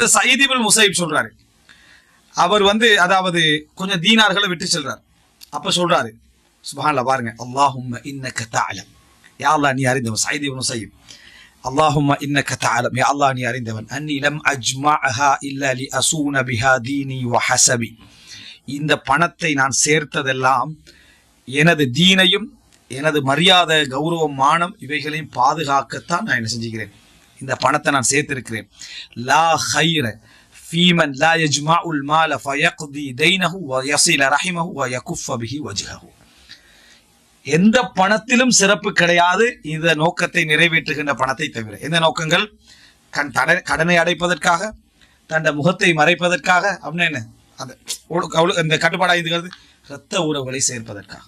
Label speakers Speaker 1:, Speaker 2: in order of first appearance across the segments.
Speaker 1: சயீதிபுல் முசைப் சொல்றாரு. அவர் வந்து அதாவது கொஞ்சம் தீனார்களை விட்டு செல்றார். அப்ப சொல்றாரு சுபஹான்ல பாருங்க அல்லாஹும்ம இன்னக்க தஅலம். யா அல்லாஹ் நீ அறிந்தவன் சயீதிபுல் முசைப். அல்லாஹும்ம இன்னக்க தஅலம். யா அல்லாஹ் நீ அறிந்தவன். அன்னி லம் அஜ்மஅஹா இல்லா லி அசூன பிஹா தீனி வஹசபி இந்த பணத்தை நான் சேர்த்ததெல்லாம் எனது தீனையும் எனது மரியாதை கௌரவம் மானம் இவைகளையும் பாதுகாக்கத்தான் நான் என்ன செஞ்சுக்கிறேன். இந்த பணத்தை நான் சேர்த்திருக்கிறேன். லா ஹைர ஃபீமன் லா யஜ்மஉல் மால ஃபயக்தி தைனஹு வ யஸில ரஹிமஹு வ யகுஃப பிஹி வஜ்ஹஹு. எந்த பணத்திலும் சிறப்பு கிடையாது இந்த நோக்கத்தை நிறைவேற்றுகின்ற பணத்தை தவிர. எந்த நோக்கங்கள்? கண் தட கடனை அடைப்பதற்காக தண்ட முகத்தை மறைப்பதற்காக அப்படின்னு என்ன? அந்த ஒழு- இந்த கட்டுப்பாடாக இருக்கிறது இரத்த உறவுகளை சேர்ப்பதற்காக.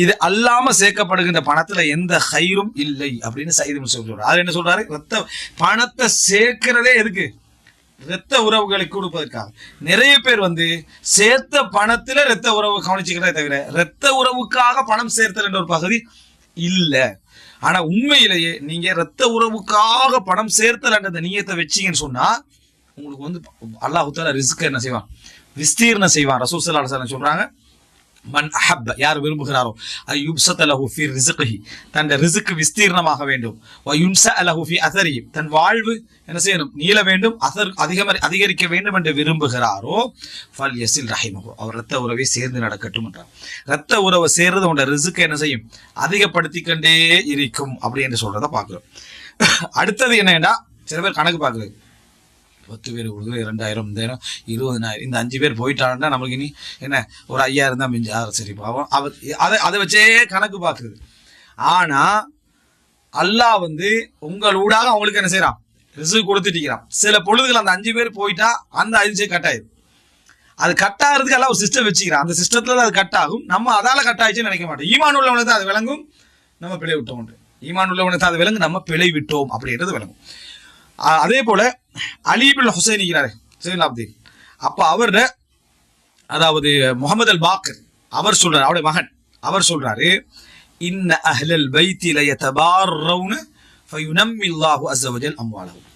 Speaker 1: இது அல்லாம சேர்க்கப்படுகின்ற பணத்துல எந்த ஹைரும் இல்லை அப்படின்னு சைது முஸ்லிம் சொல்றாரு. அது என்ன சொல்றாரு? ரத்த பணத்தை சேர்க்கிறதே எதுக்கு? இரத்த உறவுகளை கொடுப்பதற்காக. நிறைய பேர் வந்து சேர்த்த பணத்துல இரத்த உறவு கவனிச்சுக்கிறதே தவிர இரத்த உறவுக்காக பணம் சேர்த்தல் என்ற ஒரு பகுதி இல்ல. ஆனா உண்மையிலேயே நீங்க இரத்த உறவுக்காக பணம் சேர்த்தல் என்ற நீயத்தை வச்சீங்கன்னு சொன்னா உங்களுக்கு வந்து அல்லாஹ் ரிஸ்க் என்ன செய்வான்? விஸ்தீர்ணம் செய்வான். ரசூல் ஸல்லல்லாஹு சொல்றாங்க மன் அஹப்ப யார் விரும்புகிறாரோ? ஐயுப்சத லஹு ஃபி ரிஸ்கிஹி. தன் ரிசுக்கு விஸ்தீர்ணமாக வேண்டும். வ அலஹூஃபி லஹு ஃபி தன் வாழ்வு என்ன செய்யணும்? நீள வேண்டும் அசர் அதிகம் அதிகரிக்க வேண்டும் என்று விரும்புகிறாரோ ஃபல் யஸில் ரஹிமஹு. அவர் ரத்த உறவை சேர்ந்து நடக்கட்டும் என்றார். ரத்த உறவை சேர்றது உண்ட ரிசுக்கு என்ன செய்யும்? அதிகப்படுத்தி கொண்டே இருக்கும் அப்படி என்று சொல்றத பார்க்கிறோம். அடுத்தது என்னன்னா சில பேர் கணக்கு பார்க்குறது. பத்து பேர் கொடுக்குற இரண்டாயிரம் மூந்தாயிரம் இருபதனாயிரம். இந்த அஞ்சு பேர் போயிட்டாங்கன்னா நம்மளுக்கு இனி என்ன? ஒரு ஐயாயிரம் தான் மிஞ்சி ஆறு சரி பாவம். அதை அதை வச்சே கணக்கு பார்க்குது. ஆனால் அல்லாஹ் வந்து உங்கள் ஊடாக அவங்களுக்கு என்ன செய்கிறான் ரிசர்வ் கொடுத்துட்டிருக்கிறான் சில பொழுதுகள் அந்த அஞ்சு பேர் போயிட்டா அந்த அஞ்சு கட் ஆயிடும் அது கட் ஆகிறதுக்கு எல்லாம் ஒரு சிஸ்டம் வச்சுக்கிறான். அந்த சிஸ்டத்தில் அது கட் ஆகும். நம்ம அதால் கட் ஆயிடுச்சுன்னு நினைக்க மாட்டோம். ஈமான் உள்ளவனுக்கு தான் அது விளங்கும். நம்ம பிழை விட்டோம் ஈமான் உள்ளவனுக்கு தான் அது விளங்கும். நம்ம பிழை விட்டோம் அப்படின்றது விளங்கும். அதே போல் அலிபில் ஹுசைன் இருக்கிறாரு ஹுசைன் அப்தீன் அப்ப அவர் அதாவது முகமது அல் பாக்கர் அவர் சொல்றாரு அவருடைய மகன் அவர் சொல்றாரு இன்ன அஹ்லல் பைத்தி தபார்ரவுன ஃபயுனம்மில்லாஹு அஸ்ஸவஜல் அம்வாலஹும்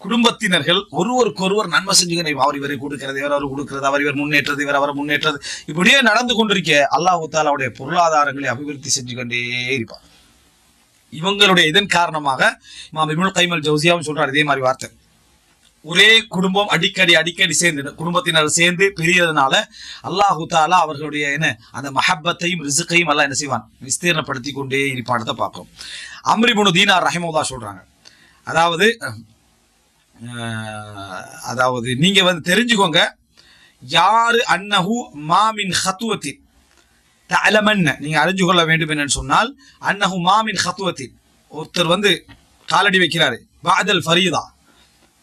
Speaker 1: குடும்பத்தினர்கள் ஒருவருக்கொருவர் நன்மை செஞ்சுங்க அவர் இவரை கொடுக்கிறது இவர் அவர் கொடுக்கிறது அவர் இவர் முன்னேற்றது இவர் அவர் முன்னேற்றது. இப்படியே நடந்து கொண்டிருக்க அல்லாஹு தாலா அவருடைய பொருளாதாரங்களை அபிவிருத்தி செஞ்சு கொண்டே இருப்பார். இவங்களுடைய இதன் காரணமாக இமாம் கைமல் ஜவுசியாவும் சொல்றாரு இதே மாதிரி வார்த்தை. ஒரே குடும்பம் அடிக்கடி அடிக்கடி சேர்ந்து குடும்பத்தினர் சேர்ந்து பிரியறதுனால அல்லாஹு தாலா அவர்களுடைய என்ன அந்த மஹப்பத்தையும் ரிசுக்கையும் எல்லாம் என்ன செய்வான்? விஸ்தீர்ணப்படுத்தி கொண்டே இருப்பானதை பார்க்கும் அம்ரிபுனு தீனார் ரஹிமுல்லா சொல்றாங்க. அதாவது அதாவது நீங்க வந்து தெரிஞ்சுக்கோங்க யாரு அன்னஹு மாமின் ஹத்துவத்தின்? தலமன்ன நீங்க அறிஞ்சு கொள்ள வேண்டும் என்னன்னு சொன்னால் அன்னஹு மாமின் ஹத்துவத்தின். ஒருத்தர் வந்து காலடி வைக்கிறாரு. பாதல் ஃபரீதா.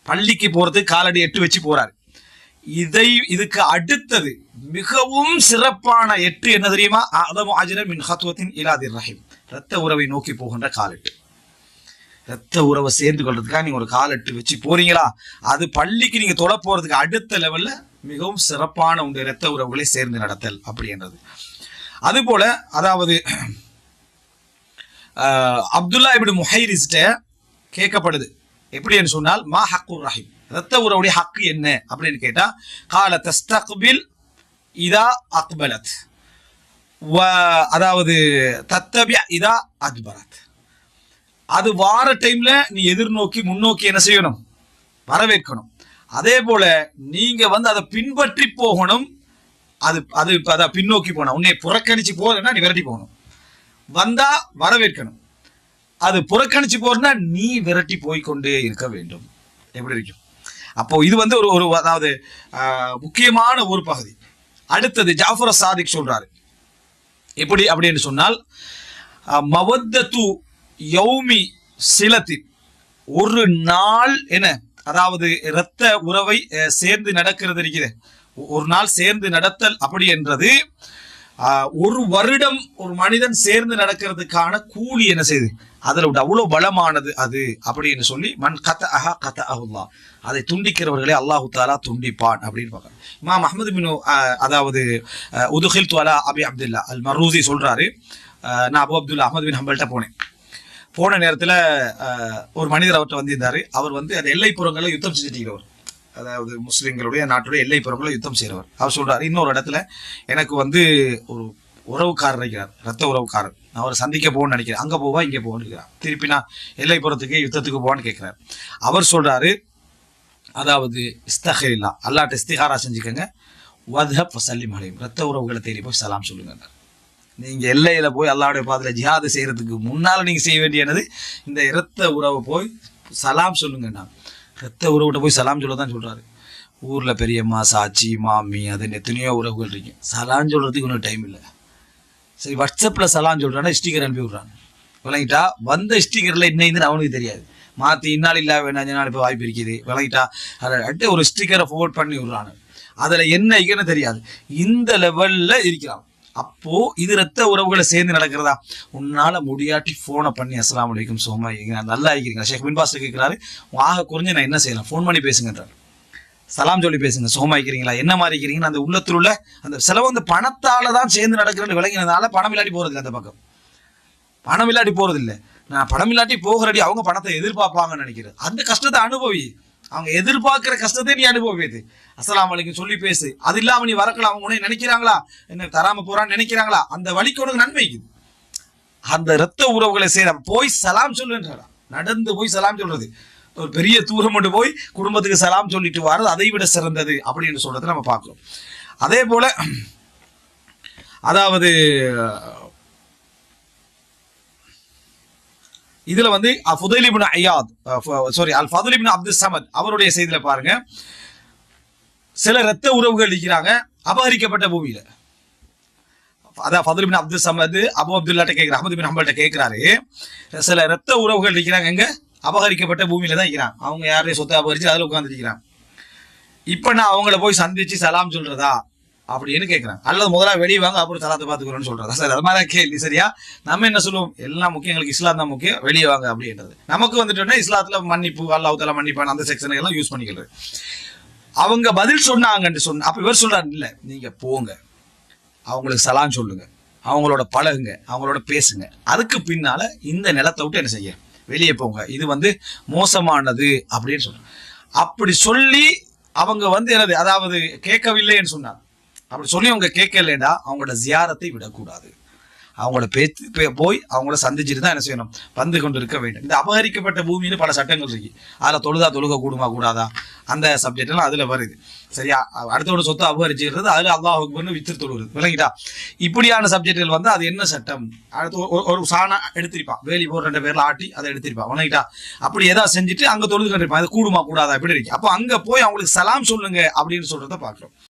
Speaker 1: பள்ளிக்கு போறதுக்கு காலடி எட்டு வச்சு போறாரு. இதை இதுக்கு அடுத்தது மிகவும் சிறப்பான எட்டு என்ன தெரியுமா? அதமு அஜர மின் ஹத்துவத்தின் இலாதிர் ரஹீம். ரத்த உறவை நோக்கி போகின்ற காலெட்டு. ரத்த உறவை சேர்ந்து கொள்றதுக்காக நீங்க ஒரு காலெட்டு வச்சு போறீங்களா? அது பள்ளிக்கு நீங்க தொட போறதுக்கு அடுத்த லெவல்ல மிகவும் சிறப்பான உங்க ரத்த உறவுகளை சேர்ந்து நடத்தல் அப்படின்றது. அதுபோல அதாவது அப்துல்லா இப்படி முஹைரிஸ்ட கேட்கப்படுது. எப்படின்னு சொன்னால் மா ஹக்குர் ரஹீம். ரத்த உறவுடைய ஹக்கு என்ன அப்படின்னு கேட்டா கால தஸ்தக்பில் இதா அக்பலத். வ அதாவது தத்தபியா இதா அக்பரத் அது வார டைம்ல நீ எதிர்நோக்கி முன்னோக்கி என்ன செய்யணும்? வரவேற்கணும். அதே போல நீங்க வந்து அதை பின்பற்றி போகணும். அது அது அதை பின்னோக்கி போகணும் உன்னை புறக்கணிச்சு போகணும்னா நீ விரட்டி போகணும். வந்தா வரவேற்கணும். அது புறக்கணிச்சு போறேன்னா நீ விரட்டி போய் கொண்டே இருக்க வேண்டும். எப்படி இருக்கும்? அப்போ இது வந்து ஒரு ஒரு அதாவது ஆஹ், முக்கியமான ஒரு பகுதி. அடுத்தது ஜாஃபர் சாதிக் சொல்றாரு. எப்படி? அப்படின்னு சொன்னால் மவத்தத்து யௌமி சிலத்தின் ஒரு நாள் என்ன? அதாவது இரத்த உறவை சேர்ந்து நடக்கிறது இருக்குது ஒரு நாள் சேர்ந்து நடத்தல் அப்படி என்றது ஆஹ், ஒரு வருடம் ஒரு மனிதன் சேர்ந்து நடக்கிறதுக்கான கூலி என்ன செய்யுது அதில் அவ்வளோ பலமானது அது அப்படின்னு சொல்லி மண் கத அஹா கத அஹுல்லா அதை துண்டிக்கிறவர்களை அல்லாஹு தாலா துண்டிப்பான் அப்படின்னு பார்க்கணும் இமாம் அஹமது பின் அதாவது உதுஹில் உதுகில் துவலா அபி அப்துல்லா. அல் மரூசி சொல்கிறாரு நான் அபு அப்துல்லா அஹமது பின் ஹம்பல்கிட்ட போனேன். போன நேரத்தில் ஒரு மனிதர் அவர்கிட்ட வந்திருந்தார். அவர் வந்து அந்த எல்லைப்புறங்களில் யுத்தம் செஞ்சுட்டிருக்கிறவர். அதாவது முஸ்லீம்களுடைய நாட்டுடைய எல்லை புறங்களை யுத்தம் செய்கிறவர் அவர் சொல்கிறார் இன்னொரு இடத்துல எனக்கு வந்து ஒரு உறவுக்காரர் இருக்கிறார் ரத்த உறவுக்காரர். நான் அவரை சந்திக்க போகணும்னு நினைக்கிறேன். அங்கே போவா இங்கே போகணும்னு இருக்கிறார் திருப்பி நான் எல்லைப்புறத்துக்கு யுத்தத்துக்கு போவான்னு கேட்குறாரு. அவர் சொல்கிறாரு அதாவது இஸ்தஹரில்லா அல்லாட்ட இஸ்திகாரா செஞ்சுக்கோங்க. வதப் வசல்லி மலையும் ரத்த உறவுகளை தேடி போய் சலாம் சொல்லுங்க நீங்கள் எல்லையில் போய் அல்லாவுடைய பாதையில் ஜிஹாது செய்கிறதுக்கு முன்னால் நீங்கள் செய்ய வேண்டியது இந்த இரத்த உறவை போய் சலாம் சொல்லுங்கண்ணா ரத்த உறவுகிட்ட போய் சலாம் சொல்ல தான் சொல்கிறாரு ஊரில் பெரியம்மா சாச்சி மாமி அது எத்தனையோ உறவுகள் இருக்கு. சலான்னு சொல்கிறதுக்கு ஒன்றும் டைம் இல்லை. சரி வாட்ஸ்அப்பில் சலான்னு சொல்கிறான்னா ஸ்டிக்கர் அனுப்பி விட்றாங்க. விளங்கிட்டா வந்த ஸ்டிக்கரில் என்ன அவனுக்கு தெரியாது. மாற்றி இன்னால் இல்லை வேணாம் நாள் இப்போ வாய்ப்பு இருக்குது. விளங்கிட்டா அதை அட்டு ஒரு ஸ்டிக்கரை ஃபோர்வர்ட் பண்ணி விட்றாங்க அதில் என்ன இருக்குன்னு தெரியாது. இந்த லெவலில் இருக்கிறான் அப்போ இது ரத்த உறவுகளை சேர்ந்து நடக்கிறதா? உன்னால முடியாட்டி ஃபோனை பண்ணி அஸ்லாம் வலைக்கும் சோமா நல்லா இருக்கிறீங்களா ஷேக் மின்பாஸ் கேட்கிறாரு ஆக குறைஞ்சு நான் என்ன செய்யலாம்? ஃபோன் பண்ணி பேசுங்கன்றார். சலாம் சொல்லி பேசுங்க சுகமா இருக்கிறீங்களா என்ன மாதிரி இருக்கிறீங்கன்னு அந்த உள்ளத்தில் உள்ள அந்த செலவு அந்த பணத்தால தான் சேர்ந்து நடக்கிறேன்னு விளங்கினதால பணம் இல்லாட்டி போறது அந்த பக்கம். பணம் இல்லாட்டி போறது நான் பணம் இல்லாட்டி போகிறடி அவங்க பணத்தை எதிர்பார்ப்பாங்கன்னு நினைக்கிறேன். அந்த கஷ்டத்தை அனுபவி. அவங்க எதிர்பார்க்கிற கஷ்டத்தை நீ அனுபவிது அஸ்லாம் வலிக்கும் சொல்லி பேசு. அது இல்லாம நீ வரக்கலாம் அவங்க உனக்கு நினைக்கிறாங்களா? என்ன தராம போறான்னு நினைக்கிறாங்களா? அந்த வழிக்கு உனக்கு நன்மைக்குது அந்த இரத்த உறவுகளை சேர போய் சலாம் சொல்லுன்றா நடந்து போய் சலாம் சொல்றது. ஒரு பெரிய தூரம் கொண்டு போய் குடும்பத்துக்கு சலாம் சொல்லிட்டு வர்றது அதை விட சிறந்தது அப்படின்னு சொல்றதை நம்ம பார்க்கிறோம். அதே போல அதாவது இதுல வந்து Fudail ibn Iyad sorry al Fudail ibn Abdul Samad அவருடைய செய்தியில பாருங்க. சில இரத்த உறவுகள் இருக்கிறாங்க அபகரிக்கப்பட்ட பூமியில. அதான் ஃபதுல் பின் அப்துல் சமத் அபு அப்துல்லாட்ட கேட்கிறார் அஹமது பின் ஹம்பல்கிட்ட கேட்கிறாரு சில இரத்த உறவுகள் இருக்கிறாங்க எங்க? அபகரிக்கப்பட்ட பூமியில தான் இருக்கிறான். அவங்க யாரையும் சொத்தை அபகரிச்சு அதில் உட்காந்துருக்கிறான் இப்போ நான் அவங்கள போய் சந்திச்சு சலாம் சொல்றதா அப்படின்னு கேட்குறேன் அல்லது முதல்ல வெளியே வாங்க அப்புறம் சலாத்தை பார்த்துக்கிறோன்னு சொல்கிறதா சார் அது மாதிரி கேள்வி. சரியா? நம்ம என்ன சொல்லுவோம்? எல்லாம் முக்கியம் எங்களுக்கு இஸ்லாம் தான் முக்கியம் வெளியே வாங்க அப்படின்றது. நமக்கு வந்துட்டோன்னா இஸ்லாத்தில் மன்னிப்பு அல்லாஹ் தலா மன்னிப்பான் அந்த செக்ஷனை எல்லாம் யூஸ் பண்ணிக்கிறது. அவங்க பதில் சொன்னாங்கன்னு சொன்ன அப்போ இவர் சொல்றாரு இல்லை நீங்கள் போங்க. அவங்களுக்கு சலான்னு சொல்லுங்கள் அவங்களோட பழகுங்க. அவங்களோட பேசுங்க. அதுக்கு பின்னால் இந்த நிலத்தை விட்டு என்ன செய்ய வெளியே போங்க. இது வந்து மோசமானது அப்படின்னு சொன்னாங்க அப்படி சொல்லி அவங்க வந்து என்னது அதாவது கேட்கவில்லைன்னு சொன்னாங்க அப்படி சொல்லி அவங்க கேட்கலைன்னா அவங்களோட ஜியாரத்தை விடக்கூடாது. அவங்கள பேத்து போய் அவங்கள சந்திச்சுட்டு தான் என்ன செய்யணும்? வந்து கொண்டு இருக்க வேண்டும். இந்த அபகரிக்கப்பட்ட பூமின்னு பல சட்டங்கள் இருக்கு. அதில் தொழுதா தொழுக கூடுமா கூடாதா? அந்த சப்ஜெக்ட்லாம் அதில் வருது. சரியா? அடுத்தோட சொத்தை அபகரிச்சுக்கிறது அதில் அல்லாஹ் அக்பர்னு வித்து தொழுகிறது விளங்கிட்டா? இப்படியான சப்ஜெக்டுகள் வந்து அது என்ன சட்டம்? அடுத்து ஒரு- சாணம் எடுத்திருப்பான். வேலி போர் ரெண்டு பேரில் ஆட்டி அதை எடுத்திருப்பான். விளங்கிட்டா? அப்படி ஏதாவது செஞ்சுட்டு அங்கே தொழுது கண்டிருப்பான். அது கூடுமா கூடாதா? இப்படி இருக்கு. அப்போ அங்கே போய் அவங்களுக்கு சலாம் சொல்லுங்க அப்படின்னு சொல்கிறத பார்க்குறோம்.